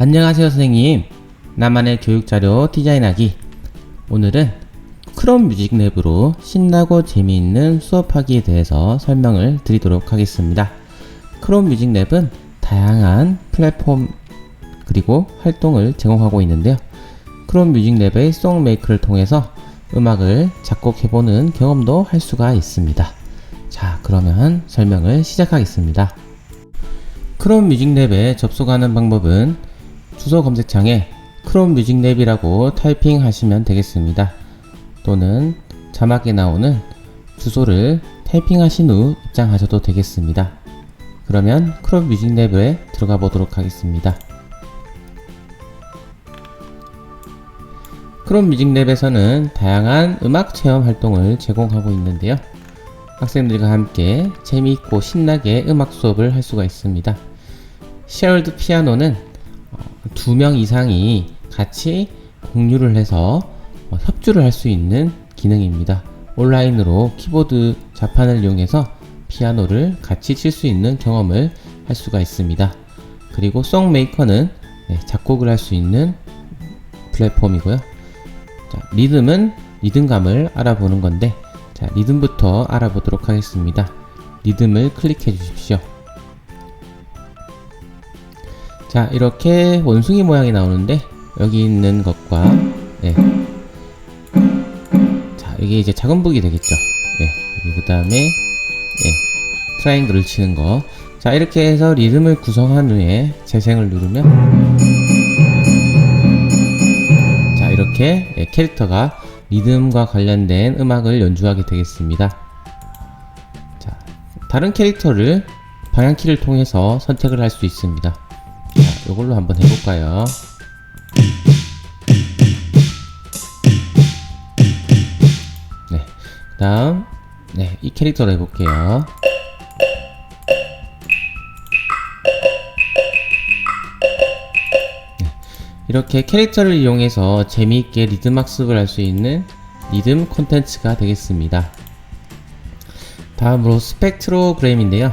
안녕하세요 선생님. 나만의 교육자료 디자인하기. 오늘은 크롬 뮤직 랩으로 신나고 재미있는 수업하기에 대해서 설명을 드리도록 하겠습니다. 크롬 뮤직 랩은 다양한 플랫폼 그리고 활동을 제공하고 있는데요. 크롬 뮤직 랩의 송 메이크를 통해서 음악을 작곡해보는 경험도 할 수가 있습니다. 자 그러면 설명을 시작하겠습니다. 크롬 뮤직 랩에 접속하는 방법은 주소 검색창에 크롬 뮤직 랩이라고 타이핑하시면 되겠습니다. 또는 자막에 나오는 주소를 타이핑하신 후 입장하셔도 되겠습니다. 그러면 크롬 뮤직 랩에 들어가 보도록 하겠습니다. 크롬 뮤직 랩에서는 다양한 음악 체험 활동을 제공하고 있는데요. 학생들과 함께 재미있고 신나게 음악 수업을 할 수가 있습니다. 쉐어드 피아노는 두 명 이상이 같이 공유를 해서 어, 협주를 할 수 있는 기능입니다. 온라인으로 키보드 자판을 이용해서 피아노를 같이 칠 수 있는 경험을 할 수가 있습니다. 그리고 송메이커는 네, 작곡을 할 수 있는 플랫폼이고요. 자, 리듬은 리듬감을 알아보는 건데 자, 리듬부터 알아보도록 하겠습니다. 리듬을 클릭해 주십시오. 자 이렇게 원숭이 모양이 나오는데 여기 있는 것과 네. 자 이게 이제 작은 북이 되겠죠 네. 그 다음에 네. 트라이앵글을 치는 거자 이렇게 해서 리듬을 구성한 후에 재생을 누르면 자 이렇게 네, 캐릭터가 리듬과 관련된 음악을 연주하게 되겠습니다 자 다른 캐릭터를 방향키를 통해서 선택을 할 수 있습니다 자, 이걸로 한번 해볼까요? 네, 그 다음, 네, 이 캐릭터로 해볼게요. 네, 이렇게 캐릭터를 이용해서 재미있게 리듬 학습을 할 수 있는 리듬 콘텐츠가 되겠습니다. 다음으로 스펙트로그램인데요.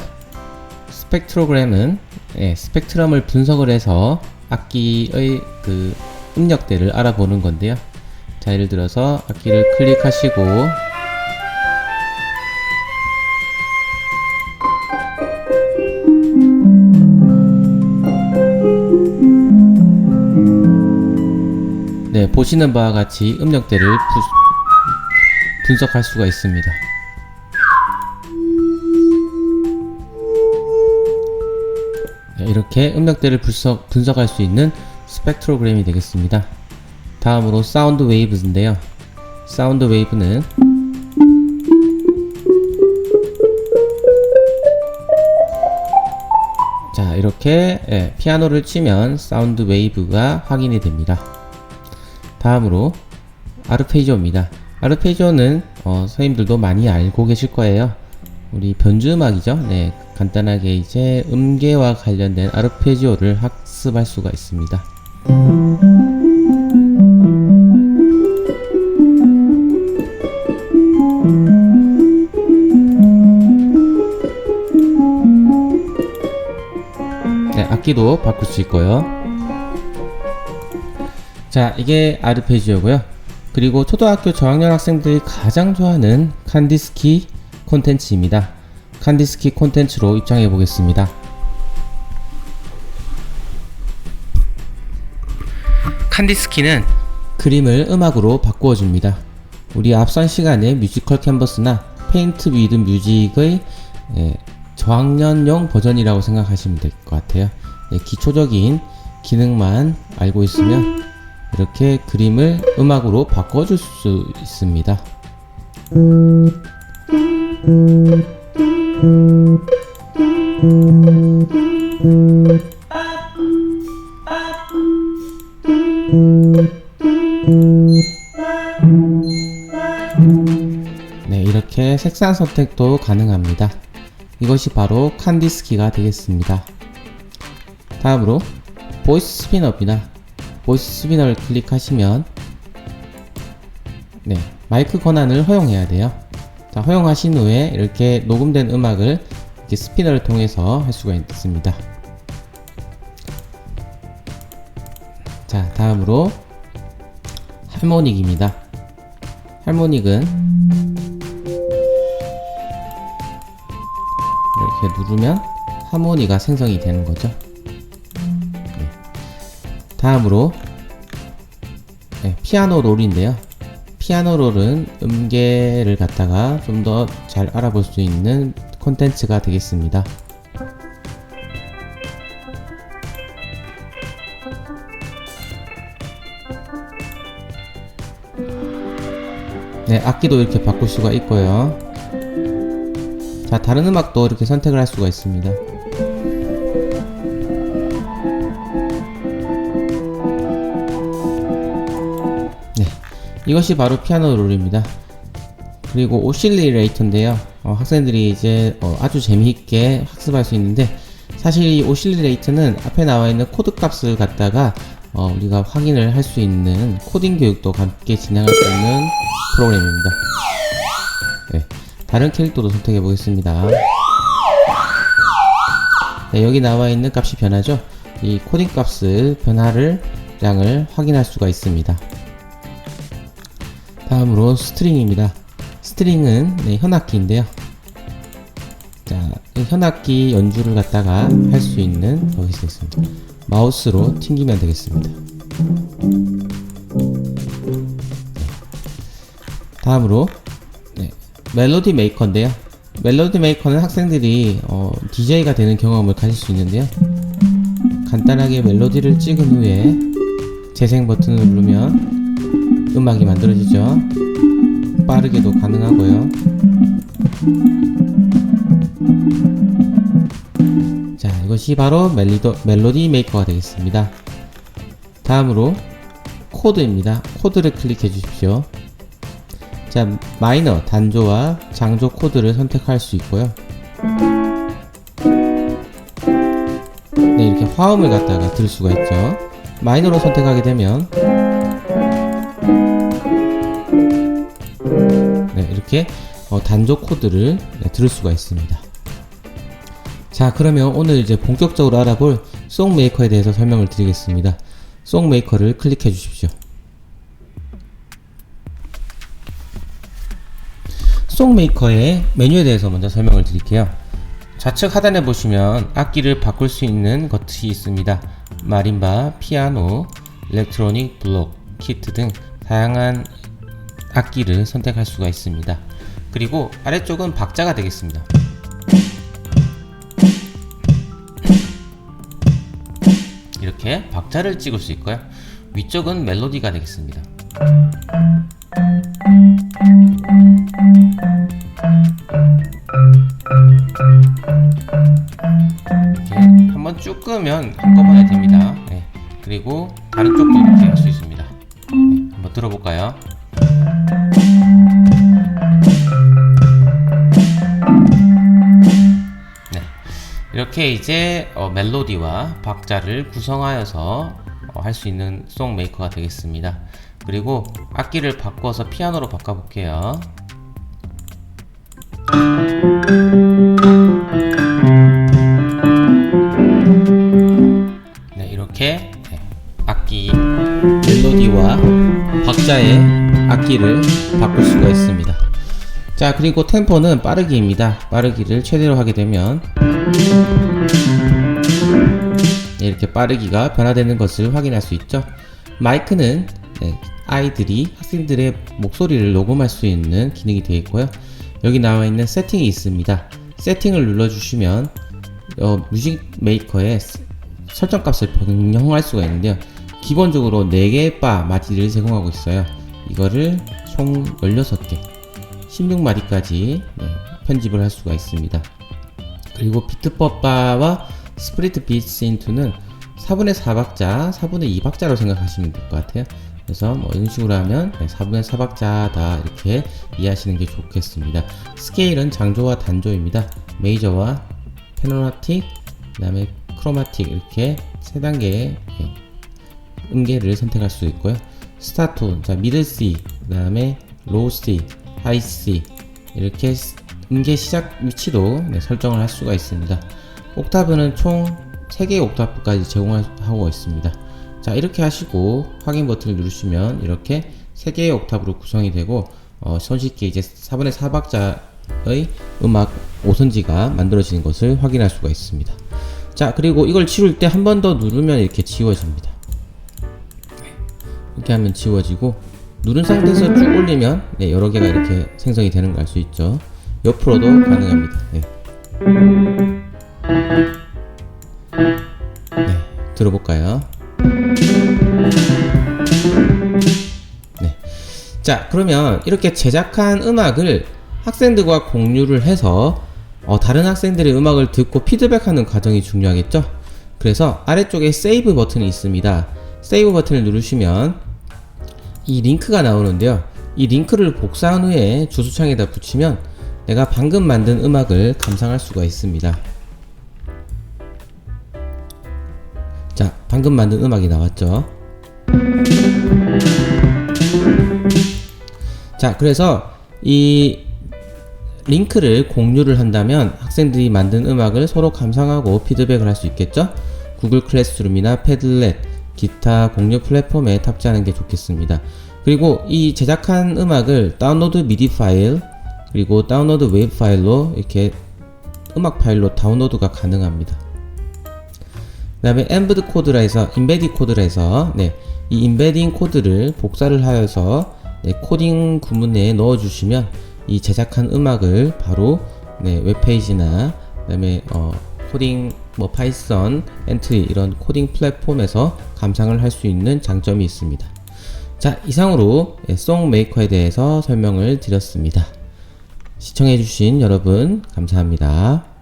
스펙트로그램은 예, 스펙트럼을 분석을 해서 악기의 그 음역대를 알아보는 건데요. 자, 예를 들어서 악기를 클릭하시고 네, 보시는 바와 같이 음역대를 부, 분석할 수가 있습니다. 이렇게 음역대를 분석, 분석할 수 있는 스펙트로그램이 되겠습니다. 다음으로 사운드 웨이브인데요. 사운드 웨이브는 자 이렇게 예, 피아노를 치면 사운드 웨이브가 확인이 됩니다. 다음으로 아르페지오입니다. 아르페지오는 어, 선생님들도 많이 알고 계실 거예요. 우리 변주 음악이죠. 네, 간단하게 이제 음계와 관련된 아르페지오를 학습할 수가 있습니다. 네, 악기도 바꿀 수 있고요. 자, 이게 아르페지오고요. 그리고 초등학교 저학년 학생들이 가장 좋아하는 칸디스키 콘텐츠입니다. 칸디스키 콘텐츠로 입장해 보겠습니다. 칸디스키는 그림을 음악으로 바꾸어 줍니다. 우리 앞선 시간에 뮤지컬 캔버스나 페인트 위드 뮤직의 예, 저학년용 버전이라고 생각하시면 될 것 같아요. 예, 기초적인 기능만 알고 있으면 이렇게 그림을 음악으로 바꿔줄 수 있습니다. 네, 이렇게 색상 선택도 가능합니다. 이것이 바로 칸디스키가 되겠습니다. 다음으로 보이스 스피너입니다. 보이스 스피너를 클릭하시면 네, 마이크 권한을 허용해야 돼요. 자, 허용하신 후에 이렇게 녹음된 음악을 이렇게 스피너를 통해서 할 수가 있습니다. 자, 다음으로 할모닉입니다. 할모닉은 이렇게 누르면 하모니가 생성이 되는 거죠. 네. 다음으로 네, 피아노 롤인데요. 피아노 롤은 음계를 갖다가 좀 더 잘 알아볼 수 있는 콘텐츠가 되겠습니다. 네, 악기도 이렇게 바꿀 수가 있고요. 자, 다른 음악도 이렇게 선택을 할 수가 있습니다. 이것이 바로 피아노 롤입니다. 그리고 오실리레이터인데요. 어, 학생들이 이제 어, 아주 재미있게 학습할 수 있는데 사실 이 오실리레이터는 앞에 나와 있는 코드 값을 갖다가 어, 우리가 확인을 할 수 있는 코딩 교육도 함께 진행할 수 있는 프로그램입니다. 네, 다른 캐릭터도 선택해 보겠습니다. 네, 여기 나와 있는 값이 변하죠. 이 코딩 값을 변화를 양을 확인할 수가 있습니다. 다음으로 스트링입니다. 스트링은 네, 현악기인데요. 자, 이 현악기 연주를 갖다가 할 수 있는 여기 있습니다. 마우스로 튕기면 되겠습니다. 다음으로 네, 멜로디 메이커인데요. 멜로디 메이커는 학생들이 어, DJ가 되는 경험을 가질 수 있는데요. 간단하게 멜로디를 찍은 후에 재생 버튼을 누르면 음악이 만들어지죠. 빠르게도 가능하고요. 자, 이것이 바로 멜리도, 멜로디 메이커가 되겠습니다. 다음으로 코드입니다. 코드를 클릭해 주십시오. 자, 마이너, 단조와 장조 코드를 선택할 수 있고요. 네, 이렇게 화음을 갖다가 들 수가 있죠. 마이너로 선택하게 되면 이렇게 어, 단조 코드를 네, 들을 수가 있습니다. 자, 그러면 오늘 이제 본격적으로 알아볼 송 메이커에 대해서 설명을 드리겠습니다. 송 메이커를 클릭해 주십시오. 송 메이커의 메뉴에 대해서 먼저 설명을 드릴게요. 좌측 하단에 보시면 악기를 바꿀 수 있는 것이 있습니다. 마림바, 피아노, 일렉트로닉 블록, 키트 등 다양한 악기를 선택할 수가 있습니다. 그리고 아래쪽은 박자가 되겠습니다. 이렇게 박자를 찍을 수 있고요. 위쪽은 멜로디가 되겠습니다. 한번 쭉 끄면 한꺼번에 됩니다. 네. 그리고 다른 쪽도 이렇게 할 수 있습니다. 네. 한번 들어볼까요? 이렇게 이제 어, 멜로디와 박자를 구성하여서 어, 할수 있는 송 메이커가 되겠습니다. 그리고 악기를 바꿔서 피아노로 바꿔볼게요. 네, 이렇게 네, 악기 멜로디와 박자의 악기를 바꿀 수가 있습니다. 자, 그리고 템포는 빠르기입니다. 빠르기를 최대로 하게 되면 네, 이렇게 빠르기가 변화되는 것을 확인할 수 있죠. 마이크는 네, 아이들이 학생들의 목소리를 녹음할 수 있는 기능이 되어 있고요. 여기 나와 있는 세팅이 있습니다. 세팅을 눌러주시면 어, 뮤직 메이커의 설정 값을 변경할 수가 있는데요. 기본적으로 4개의 바 마디를 제공하고 있어요. 이거를 총 16개, 16마디까지 편집을 할 수가 있습니다. 그리고 비트법 바와 스프리트 비트 인투는 4분의 4박자, 4분의 2박자로 생각하시면 될 것 같아요. 그래서 뭐 이런 식으로 하면 4분의 4박자다 이렇게 이해하시는 게 좋겠습니다. 스케일은 장조와 단조입니다. 메이저와 페노라틱, 그 다음에 크로마틱 이렇게 세 단계의 음계를 선택할 수 있고요. 스타톤, 자 미드 C, 그 다음에 로우 C, 하이 C 이렇게 음계 시작 위치도 네, 설정을 할 수가 있습니다. 옥타브는 총 3개의 옥타브까지 제공하고 있습니다. 자 이렇게 하시고 확인 버튼을 누르시면 이렇게 3개의 옥탑으로 구성이 되고 어, 손쉽게 이제 4분의 4박자의 음악 오선지가 만들어지는 것을 확인할 수가 있습니다 자 그리고 이걸 지울 때 한 번 더 누르면 이렇게 지워집니다 이렇게 하면 지워지고 누른 상태에서 쭉 올리면 네, 여러 개가 이렇게 생성이 되는 걸 알 수 있죠 옆으로도 가능합니다 네. 네, 들어볼까요? 네. 자, 그러면 이렇게 제작한 음악을 학생들과 공유를 해서 어, 다른 학생들의 음악을 듣고 피드백하는 과정이 중요하겠죠? 그래서 아래쪽에 세이브 버튼이 있습니다. 세이브 버튼을 누르시면 이 링크가 나오는데요. 이 링크를 복사한 후에 주소창에다 붙이면 내가 방금 만든 음악을 감상할 수가 있습니다. 자, 방금 만든 음악이 나왔죠. 자, 그래서 이 링크를 공유를 한다면 학생들이 만든 음악을 서로 감상하고 피드백을 할 수 있겠죠? 구글 클래스룸이나 패들렛, 기타 공유 플랫폼에 탑재하는 게 좋겠습니다. 그리고 이 제작한 음악을 다운로드 미디 파일, 그리고 다운로드 웨이브 파일로 이렇게 음악 파일로 다운로드가 가능합니다. 그 다음에 엠베드 코드라 해서 인베디 코드라 해서 네, 이 인베딩 코드를 복사를 하여서 네, 코딩 구문에 넣어 주시면 이 제작한 음악을 바로 네, 웹페이지나 그다음에 어, 코딩 뭐 파이썬, 엔트리 이런 코딩 플랫폼에서 감상을 할 수 있는 장점이 있습니다. 자, 이상으로 예, 송 메이커에 대해서 설명을 드렸습니다. 시청해주신 여러분 감사합니다.